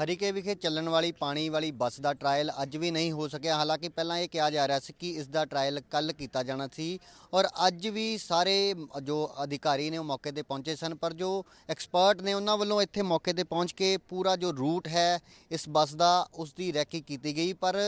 ਹਰੀਕੇ ਵਿਖੇ ਚੱਲਣ ਵਾਲੀ ਪਾਣੀ ਵਾਲੀ ਬੱਸ ਦਾ ਟ੍ਰਾਇਲ ਅੱਜ ਵੀ ਨਹੀਂ ਹੋ ਸਕਿਆ। ਹਾਲਾਂਕਿ ਪਹਿਲਾਂ ਇਹ ਕਿਹਾ ਜਾ ਰਿਹਾ ਸੀ ਕਿ ਇਸ ਦਾ ਟ੍ਰਾਇਲ ਕੱਲ ਕੀਤਾ ਜਾਣਾ ਸੀ ਔਰ ਅੱਜ ਵੀ ਸਾਰੇ ਜੋ ਅਧਿਕਾਰੀ ਨੇ ਉਹ ਮੌਕੇ ਤੇ ਪਹੁੰਚੇ ਸਨ, ਪਰ ਜੋ ਐਕਸਪਰਟ ਨੇ ਉਹਨਾਂ ਵੱਲੋਂ ਇੱਥੇ ਮੌਕੇ ਤੇ ਪਹੁੰਚ ਕੇ ਪੂਰਾ ਜੋ ਰੂਟ ਹੈ ਇਸ ਬੱਸ ਦਾ, ਉਸ ਦੀ ਰੈਕੀ ਕੀਤੀ ਗਈ। ਪਰ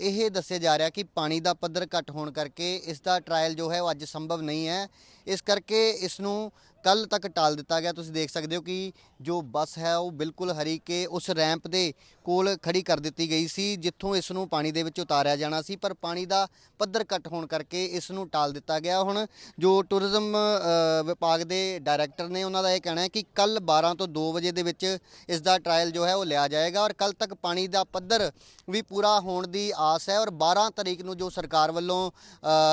ਇਹ ਦੱਸਿਆ ਜਾ ਰਿਹਾ ਕਿ ਪਾਣੀ ਦਾ ਪੱਧਰ ਘੱਟ ਹੋਣ ਕਰਕੇ ਇਸ ਦਾ ਟ੍ਰਾਇਲ ਜੋ ਹੈ ਉਹ ਅੱਜ ਸੰਭਵ ਨਹੀਂ ਹੈ। ਇਸ ਕਰਕੇ ਇਸ ਨੂੰ ਕੱਲ ਤੱਕ ਟਾਲ ਦਿੱਤਾ ਗਿਆ। ਤੁਸੀਂ ਦੇਖ ਸਕਦੇ ਹੋ ਕਿ ਜੋ ਬੱਸ ਹੈ, ਉਹ ਬਿਲਕੁਲ ਹਰੀ ਕੇ ਉਸ ਰੈਂਪ ਦੇ ਕੋਲ ਖੜੀ ਕਰ ਦਿੱਤੀ ਗਈ ਸੀ, ਜਿੱਥੋਂ ਇਸ ਨੂੰ ਪਾਣੀ ਦੇ ਵਿੱਚ ਉਤਾਰਿਆ ਜਾਣਾ ਸੀ। ਪਰ ਪਾਣੀ ਦਾ ਪੱਧਰ ਘੱਟ ਹੋਣ ਕਰਕੇ ਇਸ ਨੂੰ ਟਾਲ ਦਿੱਤਾ ਗਿਆ। ਹੁਣ ਜੋ ਟੂਰਿਜ਼ਮ ਵਿਭਾਗ ਦੇ ਡਾਇਰੈਕਟਰ ਨੇ ਉਹਨਾਂ ਦਾ ਇਹ ਕਹਿਣਾ ਹੈ ਕਿ ਕੱਲ 12 ਤੋਂ 2 ਵਜੇ ਦੇ ਵਿੱਚ ਇਸ ਦਾ ਟ੍ਰਾਇਲ ਜੋ ਹੈ, ਉਹ ਲਿਆ ਜਾਏਗਾ ਔਰ ਕੱਲ ਤੱਕ ਪਾਣੀ ਦਾ ਪੱਧਰ ਵੀ ਪੂਰਾ ਹੋਣ ਦੀ ਆਸ ਹੈ। ਔਰ 12 ਤਰੀਕ ਨੂੰ ਜੋ ਸਰਕਾਰ ਵੱਲੋਂ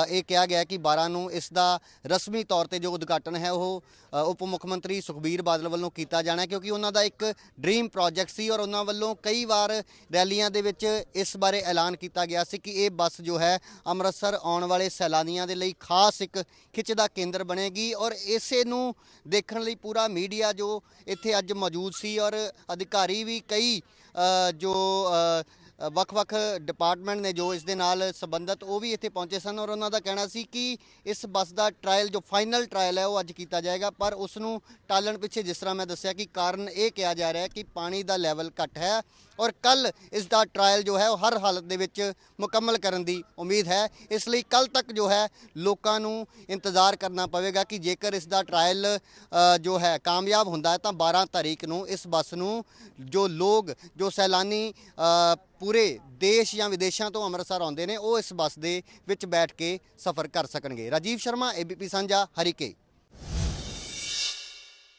ਇਹ ਕਿਹਾ ਗਿਆ ਕਿ 12 ਨੂੰ ਇਸ ਦਾ ਰਸਮੀ ਤੌਰ ਤੇ ਜੋ ਉਦਘਾਟਨ ਹੈ, ਉਹ ਉਪ ਮੁੱਖ ਮੰਤਰੀ ਸੁਖਬੀਰ ਬਾਦਲ ਵੱਲੋਂ ਕੀਤਾ ਜਾਣਾ ਕਿਉਂਕਿ ਉਹਨਾਂ ਦਾ ਇੱਕ ਡ੍ਰੀਮ ਪ੍ਰੋਜੈਕਟ ਸੀ ਔਰ ਉਹਨਾਂ ਵੱਲੋਂ ਕਈ ਵਾਰ ਰੈਲੀਆਂ ਦੇ ਵਿੱਚ ਇਸ ਬਾਰੇ ਐਲਾਨ ਕੀਤਾ ਗਿਆ ਸੀ ਕਿ ਇਹ ਬੱਸ ਜੋ ਹੈ ਅੰਮ੍ਰਿਤਸਰ ਆਉਣ ਵਾਲੇ ਸੈਲਾਨੀਆਂ ਦੇ ਲਈ ਖਾਸ ਇੱਕ ਖਿੱਚ ਦਾ ਕੇਂਦਰ ਬਣੇਗੀ ਔਰ ਇਸੇ ਨੂੰ ਦੇਖਣ ਲਈ ਪੂਰਾ ਮੀਡੀਆ ਜੋ ਇੱਥੇ ਅੱਜ ਮੌਜੂਦ ਸੀ ਔਰ ਅਧਿਕਾਰੀ ਵੀ ਕਈ ਜੋ ਵੱਖ-ਵੱਖ ਡਿਪਾਰਟਮੈਂਟ ਨੇ ਜੋ ਇਸ ਦੇ ਨਾਲ ਸੰਬੰਧਿਤ ਉਹ ਵੀ ਇੱਥੇ ਪਹੁੰਚੇ ਸਨ ਔਰ ਉਹਨਾਂ ਦਾ ਕਹਿਣਾ ਸੀ ਕਿ ਇਸ ਬੱਸ ਦਾ ਟ੍ਰਾਇਲ ਜੋ ਫਾਈਨਲ ਟ੍ਰਾਇਲ ਹੈ, ਉਹ ਅੱਜ ਕੀਤਾ ਜਾਏਗਾ। ਪਰ ਉਸ ਨੂੰ ਟਾਲਣ ਪਿੱਛੇ ਜਿਸ ਤਰ੍ਹਾਂ ਮੈਂ ਦੱਸਿਆ ਕਿ ਕਾਰਨ ਇਹ ਕਿਹਾ ਜਾ ਰਿਹਾ ਹੈ ਕਿ ਪਾਣੀ ਦਾ ਲੈਵਲ ਘੱਟ ਹੈ। ਔਰ ਕੱਲ ਇਸ ਦਾ ਟ੍ਰਾਇਲ ਜੋ ਹੈ ਉਹ ਹਰ ਹਾਲਤ ਦੇ ਵਿੱਚ ਮੁਕੰਮਲ ਕਰਨ ਦੀ ਉਮੀਦ ਹੈ। ਇਸ ਲਈ ਕੱਲ ਤੱਕ ਜੋ ਹੈ ਲੋਕਾਂ ਨੂੰ ਇੰਤਜ਼ਾਰ ਕਰਨਾ ਪਵੇਗਾ ਕਿ ਜੇਕਰ ਇਸ ਦਾ ਟ੍ਰਾਇਲ ਜੋ ਹੈ ਕਾਮਯਾਬ ਹੁੰਦਾ ਹੈ ਤਾਂ 12 ਤਾਰੀਖ ਨੂੰ ਇਸ ਬੱਸ ਨੂੰ ਜੋ ਲੋਕ, ਜੋ ਸੈਲਾਨੀ ਪੂਰੇ ਦੇਸ਼ ਜਾਂ ਵਿਦੇਸ਼ਾਂ ਤੋਂ ਅੰਮ੍ਰਿਤਸਰ ਆਉਂਦੇ ਨੇ, ਉਹ ਇਸ ਬੱਸ ਦੇ ਵਿੱਚ ਬੈਠ ਕੇ ਸਫ਼ਰ ਕਰ ਸਕਣਗੇ। ਰਾਜੀਵ ਸ਼ਰਮਾ ਏਬੀਪੀ ਸਾਂਝਾ, ਹਰੀਕੇ।